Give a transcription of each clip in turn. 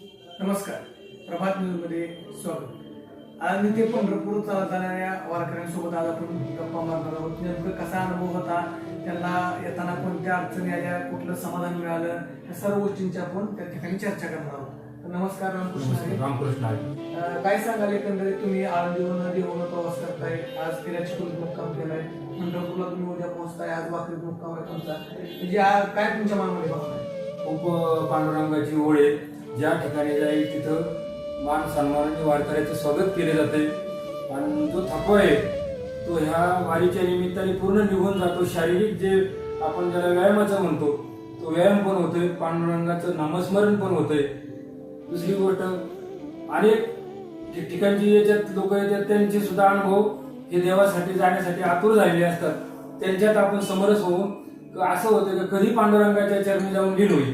नमस्कार. प्रभात न्यूजमध्ये स्वागत. आज मी ते पंढरपूर चालत जाणाऱ्या वारकऱ्यांसोबत आज आपण गप्पा मारणार आहोत. नेमकं कसा अनुभव होता त्यांना येताना कोणत्या अडचणी आल्या कुठलं समाधान मिळालं या सर्व गोष्टींची आपण त्या ठिकाणी चर्चा करणार आहोत. तर नमस्कार रामकृष्ण. रामकृष्ण काय सांगाल एकंदरीत तुम्ही? आळंदीवरून देऊन प्रवास करताय. आज किल्ल्याची कुलीत मुक्काम केलाय. पंढरपूरला तुम्ही उद्या पोहोचताय. आज वाकरीत मुक्काम आहे तुमचा म्हणजे काय तुमच्या मनामध्ये खूप पांडुरंगाची ओळ आहे. ज्या ठिकाणी जाईल तिथं मान सन्मानाने वारकऱ्याचं स्वागत केले जाते आणि जो थकवा आहे तो ह्या वारीच्या निमित्ताने पूर्ण निघून जातो. शारीरिक जे आपण ज्याला व्यायामाचं म्हणतो तो व्यायाम पण होतोय. पांडुरंगाचं नामस्मरण पण होतंय. दुसरी गोष्ट अनेक ठिकठिकाणची याच्यात लोक येतात त्यांचे सुद्धा अनुभव हे देवासाठी जाण्यासाठी आतुर झालेले असतात. त्यांच्यात आपण समरस होऊन असं होतं की कधी पांडुरंगाच्या चरणी जाऊन गेलो होईल.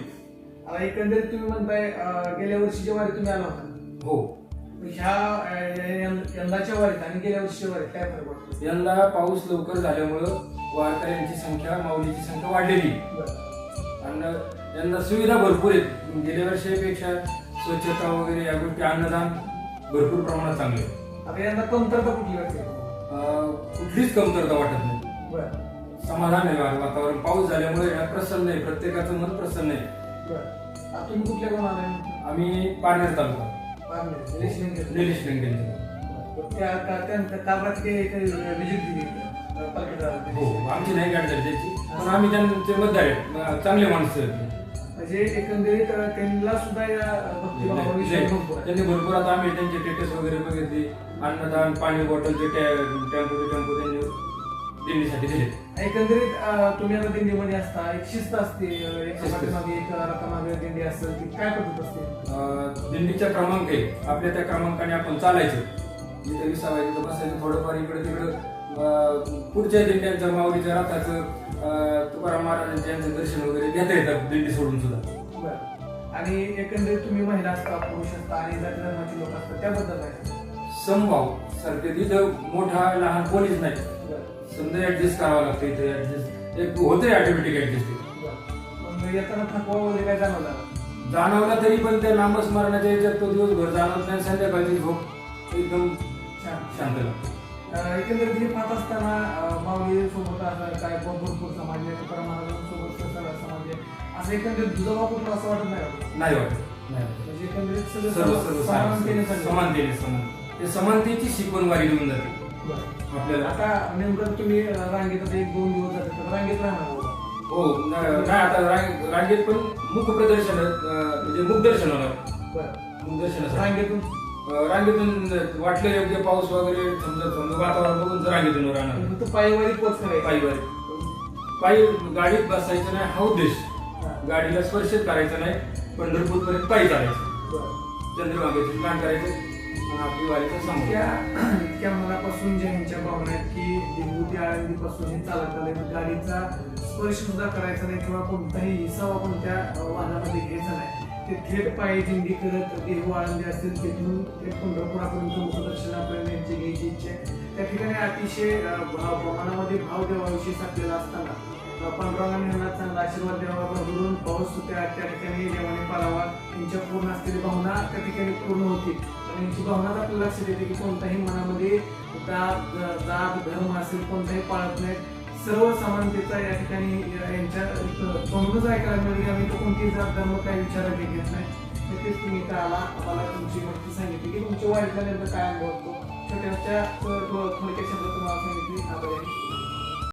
एकंदरीत तुम्ही म्हणताय गेल्या वर्षीच्या वारीत तुम्ही आला होता. हो. ह्या यंदाच्या वारीत आणि गेल्या वर्षीच्या वारीत काय फरक वाटतो? यंदा पाऊस लवकर झाल्यामुळं वारकऱ्यांची संख्या माऊलीची संख्या वाढलेली. आणि यंदा सुविधा भरपूर आहेत. गेल्या वर्षापेक्षा स्वच्छता वगैरे या गोष्टी अन्नदान भरपूर प्रमाणात चांगले. आता यंदा कमतरता कुठली वाटते? कुठलीच कमतरता वाटत नाही. समाधान आहे वातावरण. पाऊस झाल्यामुळे प्रसन्न आहे. प्रत्येकाचं मन प्रसन्न आहे. तुम्ही कुठल्या आलाय? आम्ही पारनेर तालुका. पारनेर, निलेश. त्या विजिट दिली अं, हो आमची नाही गाडी झाली त्याची. पण आम्ही त्यांचे मतदार आहेत. अं, चांगले माणसं आहेत म्हणजे एकंदरीत अं, त्यांना सुद्धा या भक्तिभावाविषयी भरपूर आहे. त्यांनी भरपूर आता आम्ही त्यांचे टेटस वगैरे बघितले. अन्नदान पाणी बॉटलचे टेम्पो टेम्पो त्यांनी दिल्लीसाठी दिले एकंदरीत अं, तुम्ही आता दिंडीमध्ये असता एक शिस्त असते अं, एक शिस्त. पाठीमागे एक रथामागे दिंडी असेल ती काय पद्धत असते? अं, क्रमांक आहे आपल्या त्या क्रमांकाने आपण चालायचं. जिथे विसावायचं तिथं बसायचं थोडंफार इकडे तिकडं अं, पुढच्या दिंड्यांचं माऊलीच्या रथाचं अं, तुकाराम महाराजांच्या यांचं दर्शन वगैरे घेता येतं दिंडी सोडून सुद्धा. बरं. आणि एकंदरीत तुम्ही महिला असता पुरुष असता आणि जाती धर्माची लोक असतात त्याबद्दल काय समभाव. सारखे तिथं मोठा लहान कोणीच नाही. बरं. समजा ऍडजस्ट करावं लागतं इथे ऍडजस्ट एक होते ऑटोमॅटिक ऍडजस्ट. मग येताना थकवा वगैरे काय जाणवला जाणवला तरी पण त्या नामस्मरणाच्या याच्यात तो दिवसभर जाणवत नाही संध्याकाळची झोप एकदम छान शांत लागते एकंदरीत हे पाहत असताना माऊली सोबत काय भरपूर समाज सगळा समाज असं एकंदरीत दुजावा कुठं असं वाटत नाही? नाही वाटत. म्हणजे एकंदरीत सगळं समानतेने. समानतेने समान ते समानतेची शिकवण वारी घेऊन जाते. आपल्याला. आता नेमकं तुम्ही रांगेत एक दोन दिवस जातात तर रांगेत राहणार. हो न- नाही आता रांग- रांगेत पण मुख प्रदर्शन म्हणजे मुख दर्शन होणार. बरं. मुख दर्शनासाठी रांगेतून? रांगेतून वाटलं योग्य पाऊस वगैरे समजा समजा वातावरण बघून जर रांगेतून राहणार. फक्त पायवारी पोच करायची. पायी वारी पायी गाडीत बसायचं नाही हा उद्देश. गाडीला स्पर्शच करायचा नाही पंढरपूर पर्यंत पायी चालायचं. बरं. चंद्रभागेचे करायचं. आणि आपली वारीचं इतक्या मनापासून इतक्या ह्यांच्या भावना आहेत की देहूती आळंदीपासून हे चालत आले गाडीचा स्पर्श सुद्धा करायचा नाही किंवा कोणताही हिसावा कोणत्या अं, वाहनामध्ये घ्यायचा नाही. ते थेट पायी दिंडी करत देहू आळंदी असतील तिथून ते पंढरपुरापर्यंत मुखदर्शनापर्यंत यांची घ्यायची इच्छा आहे. त्या ठिकाणी अतिशय अं, भाव मनामध्ये भाव देवाविषयी साधलेला असताना अं, यांना चांगला आशीर्वाद द्यावा भरून पाऊस त्या त्या ठिकाणी देवाने पालावा त्यांच्या पूर्ण असलेली भावना त्या ठिकाणी पूर्ण होती आणि यांची भावनाच आपल्याला लक्षात येते की कोणत्याही मनामध्ये जात जात धर्म असेल कोणताही पाळत नाही सर्व समानतेचा या ठिकाणी यांच्या तोंडच ऐकायला मिळेल की आम्ही तो कोणती जात धर्म काही विचारात घेत नाही. नक्कीच तुम्ही इथं आम्हाला तुमची माहिती सांगितली की तुमच्या वाईटला नेमकं काय अनुभवतो असतो छोट्याशा थोडक्या शब्द तुम्हाला सांगितली. आभारी